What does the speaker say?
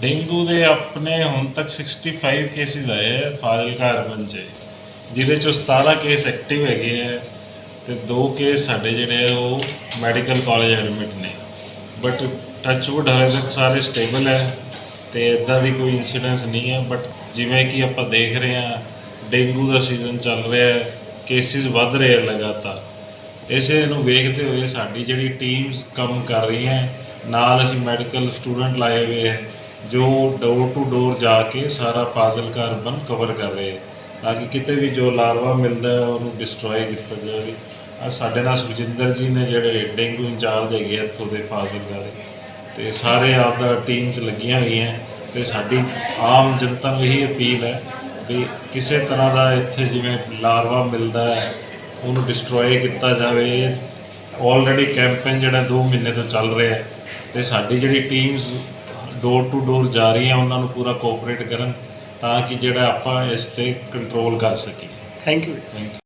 Dengue ਦੇ ਆਪਣੇ ਹੁਣ ਤੱਕ 65 ਕੇਸਿਸ ਆਏ ਹੈ ਫਾਜ਼ਿਲਕਾ ਅਰਬਨ ਚ। ਜਿਹਦੇ ਚੋਂ 17 ਕੇਸ ਐਕਟਿਵ ਹੈਗੇ ਹੈ ਤੇ ਦੋ ਕੇਸ ਸਾਡੇ ਜਿਹੜੇ ਆ ਉਹ ਮੈਡੀਕਲ ਕਾਲਜ ਐਡਮਿਟ ਨੇ। ਬਟ ਟੱਚਵੁੱਡ ਹਾਲੇ ਤੱਕ ਸਾਰੇ ਸਟੇਬਲ ਹੈ ਤੇ ਇਦਾਂ ਦੀ ਕੋਈ ਇਨਸੀਡੈਂਸ ਨਹੀਂ ਹੈ ਬਟ ਜਿਵੇਂ ਕਿ ਆਪਾਂ ਦੇਖ ਰਹੇ ਹਾਂ ਡੇਂਗੂ ਦਾ ਸੀਜ਼ਨ ਚੱਲ ਰਿਹਾ ਹੈ ਕੇਸਿਸ ਵੱਧ ਰਹੇ ਆ ਲਗਾਤਾਰ। ਇਸੇ ਨੂੰ ਵੇਖਦੇ ਹੋਏ ਸਾਡੀ ਜਿਹੜੀ ਟੀਮਸ ਕੰਮ ਕਰ ਰਹੀਆਂ ਹੈ, ਨਾਲ ਅਸੀਂ ਮੈਡੀਕਲ ਸਟੂਡੈਂਟ ਲਾਏ ਹੋਏ ਹੈ ਜੋ ਡੋਰ ਟੂ ਡੋਰ ਜਾ ਕੇ ਸਾਰਾ ਫਾਜ਼ਿਲਕਾ ਅਰਬਨ ਕਵਰ ਕਰ ਰਹੇ ਤਾਂ ਕਿ ਕਿਤੇ ਵੀ ਜੋ ਲਾਰਵਾ ਮਿਲਦਾ ਹੈ, ਉਹਨੂੰ ਡਿਸਟਰੋਏ ਕੀਤਾ ਜਾਵੇ। ਆ ਸਾਡੇ ਨਾਲ ਸੁਖਜਿੰਦਰ ਜੀ ਨੇ ਜਿਹੜੇ ਡੇਂਗੂ ਇੰਚਾਰਜ ਹੈਗੇ ਆ ਇੱਥੋਂ ਦੇ ਫਾਜ਼ਿਲਕਾ ਦੇ। ਤੇ ਸਾਰੇ ਆਪਦਾ ਟੀਮਸ ਲੱਗੀਆਂ ਹੋਈਆਂ ਤੇ ਸਾਡੀ ਆਮ ਜਨਤਾ ਨੂੰ ਇਹੀ ਅਪੀਲ ਹੈ ਵੀ ਕਿਸੇ ਤਰ੍ਹਾਂ ਦਾ ਇੱਥੇ ਜਿਵੇਂ ਲਾਰਵਾ ਮਿਲਦਾ ਹੈ, ਉਹਨੂੰ ਡਿਸਟਰੋਏ ਕੀਤਾ ਜਾਵੇ। ਆਲਰੇਡੀ ਕੈਂਪੇਨ ਜਿਹੜਾ 2 ਮਹੀਨੇ ਤੋਂ ਚੱਲ ਰਿਹਾ ਹੈ। ਤੇ ਸਾਡੀ ਜਿਹੜੀ ਟੀਮਸ ਡੋਰ ਟੂ ਡੋਰ ਜਾ ਰਹੀਆਂ ਉਹਨਾਂ ਨੂੰ ਪੂਰਾ ਕੋਆਪਰੇਟ ਕਰਨ ਤਾਂ ਕਿ ਜਿਹੜਾ ਆਪਾਂ ਇਸ ਤੇ ਕੰਟਰੋਲ ਕਰ ਸਕੀਏ। Thank you thank you